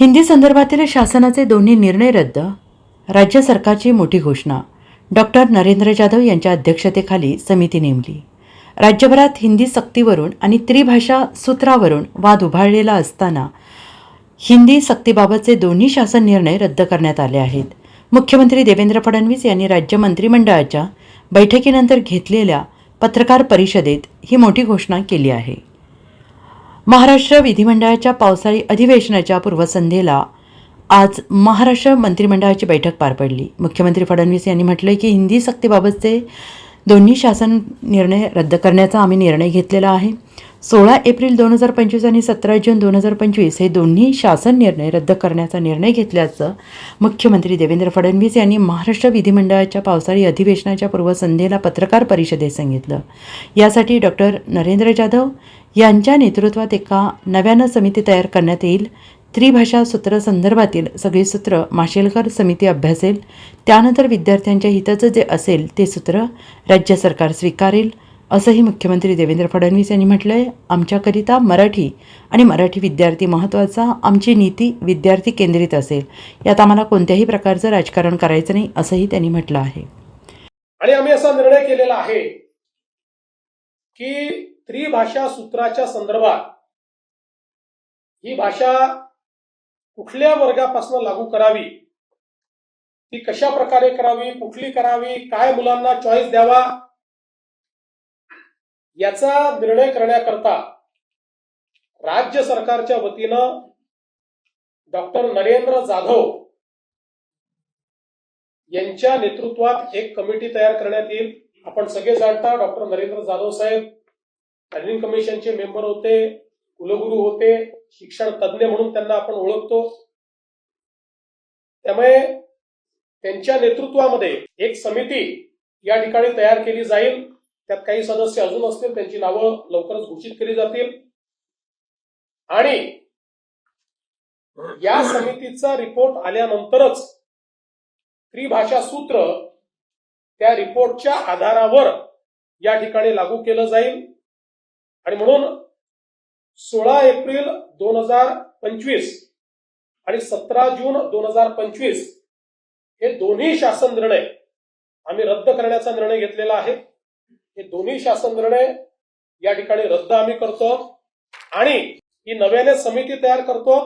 हिंदी संदर्भातील शासनाचे दोन्ही निर्णय रद्द राज्य सरकारची मोठी घोषणा. डॉक्टर नरेंद्र जाधव यांच्या अध्यक्षतेखाली समिती नेमली. राज्यभरात हिंदी सक्तीवरून आणि त्रिभाषा सूत्रावरून वाद उभारलेला असताना हिंदी सक्तीबाबतचे दोन्ही शासन निर्णय रद्द करण्यात आले आहेत. मुख्यमंत्री देवेंद्र फडणवीस यांनी राज्य मंत्रिमंडळाच्या बैठकीनंतर घेतलेल्या पत्रकार परिषदेत ही मोठी घोषणा केली आहे. महाराष्ट्र विधिमंडळाच्या पावसाळी अधिवेशनाच्या पूर्वसंध्येला आज महाराष्ट्र मंत्रिमंडळाची बैठक पार पडली. मुख्यमंत्री फडणवीस यांनी म्हटलं की हिंदी सक्तीबाबतचे दोन्ही शासन निर्णय रद्द करण्याचा आम्ही निर्णय घेतलेला आहे. सोळा एप्रिल दोन हजार पंचवीस आणि सतरा जून दोन हजार पंचवीस हे दोन्ही शासन निर्णय रद्द करण्याचा निर्णय घेतल्याचं मुख्यमंत्री देवेंद्र फडणवीस यांनी महाराष्ट्र विधिमंडळाच्या पावसाळी अधिवेशनाच्या पूर्वसंध्येला पत्रकार परिषदेत सांगितलं. यासाठी डॉक्टर नरेंद्र जाधव यांच्या नेतृत्वात एका नव्यानं समिती तयार करण्यात येईल. त्रिभाषा सूत्र संदर्भातील सगळी सूत्र माशेलकर समिती अभ्यासेल. त्यानंतर विद्यार्थ्यांच्या हिताचं जे असेल ते सूत्र राज्य सरकार स्वीकारेल. असंही मुख्यमंत्री देवेंद्र फडणवीस यांनी म्हटलं आहे आमच्याकरिता मराठी आणि मराठी विद्यार्थी महत्त्वाचा आमची नीती विद्यार्थी केंद्रित असेल. यात आम्हाला कोणत्याही प्रकारचं राजकारण करायचं नाही असंही त्यांनी म्हटलं आहे. आणि आम्ही असा निर्णय केलेला आहे की त्रिभाषा सूत्राच्या संदर्भात ही भाषा कुठल्या वर्गापासून लागू करावी? ती कशा प्रकारे करावी? कुठली करावी? काय मुलांना चॉईस द्यावा? याचा निर्णय करण्याकरता राज्य सरकारच्या वतीनं डॉक्टर नरेंद्र जाधव यांच्या नेतृत्वात एक कमिटी तयार करण्यात येईल. आपण सगळे जाणता डॉक्टर नरेंद्र जाधव साहेब प्लॅनिंग कमिशनचे मेंबर होते कुलगुरू होते शिक्षण तज्ज्ञ म्हणून त्यांना आपण ओळखतो. त्यामुळे त्यांच्या नेतृत्वामध्ये एक समिती या ठिकाणी तयार केली जाईल. त्यात काही सदस्य अजून असतील त्यांची नावं लवकरच घोषित केली जातील. आणि या समितीचा रिपोर्ट आल्यानंतरच त्रिभाषा सूत्र त्या रिपोर्टच्या आधारावर या ठिकाणी लागू केलं जाईल. आणि म्हणून सोळा एप्रिल दोन हजार पंचवीस आणि सतरा जून दोन हजार पंचवीस हे दोन्ही शासन निर्णय आम्ही रद्द करण्याचा निर्णय घेतलेला आहे. हे दोन्ही शासन निर्णय या ठिकाणी रद्द आम्ही करतो आणि ही नव्याने समिती तयार करतो.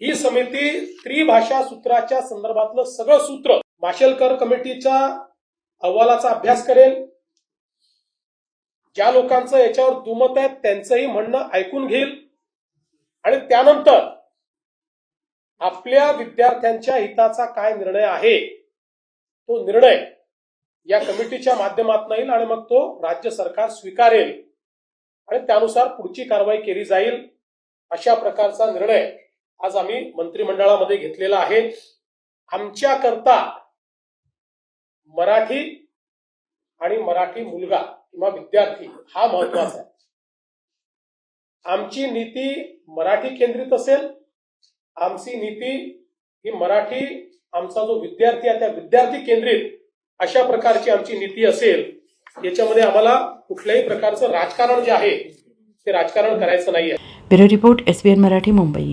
ही समिती त्रिभाषा सूत्राच्या संदर्भातलं सगळं सूत्र माशेलकर कमिटीच्या अहवालाचा अभ्यास करेल. ज्या लोकांचं याच्यावर दुमत आहे त्यांचंही म्हणणं ऐकून घेईल. आणि त्यानंतर आपल्या विद्यार्थ्यांच्या हिताचा काय निर्णय आहे तो निर्णय या कमिटीच्या माध्यमातून येईल आणि मग तो राज्य सरकार स्वीकारेल. आणि त्यानुसार पुढची कारवाई केली जाईल अशा प्रकारचा निर्णय आज आम्ही मंत्रिमंडळामध्ये घेतलेला आहे. आमच्याकरता मराठी आणि मराठी मुलगा किंवा विद्यार्थी हा महत्त्वाचा आहे. आमची नीती मराठी केंद्रित असेल आमची नीती ही मराठी आमचा जो विद्यार्थी आहे त्या विद्यार्थी केंद्रित अशा प्रकारची आमची नीती असेल याच्यामध्ये आम्हाला कुठल्याही प्रकारचं राजकारण जे आहे ते राजकारण करायचं नाही bureau report S Marathi Mumbai.